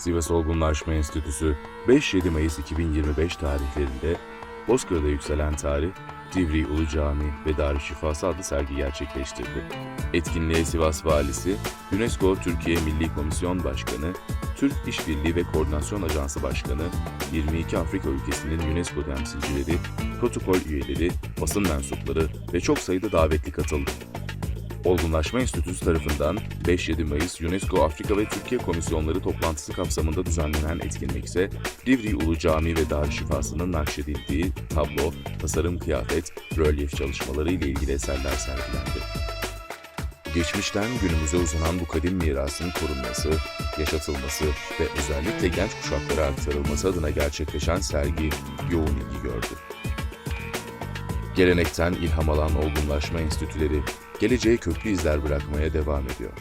Sivas Olgunlaşma Enstitüsü 5-7 Mayıs 2025 tarihlerinde Bozkır'da yükselen tarih, Divri Ulu Cami ve Darüşşifası adlı sergi gerçekleştirdi. Etkinliğe Sivas Valisi, UNESCO Türkiye Milli Komisyon Başkanı, Türk İşbirliği ve Koordinasyon Ajansı Başkanı, 22 Afrika ülkesinin UNESCO temsilcileri, protokol üyeleri, basın mensupları ve çok sayıda davetli katıldı. Olgunlaşma Enstitüsü tarafından 5-7 Mayıs UNESCO Afrika ve Türkiye Komisyonları toplantısı kapsamında düzenlenen etkinlik ise Divri Ulu Cami ve Darüşşifası'nın nakşedildiği tablo, tasarım kıyafet, rölyef çalışmaları ile ilgili eserler sergilendi. Geçmişten günümüze uzanan bu kadim mirasın korunması, yaşatılması ve özellikle genç kuşaklara aktarılması adına gerçekleşen sergi yoğun ilgi gördü. Gelenekten ilham alan olgunlaşma enstitüleri geleceğe köklü izler bırakmaya devam ediyor.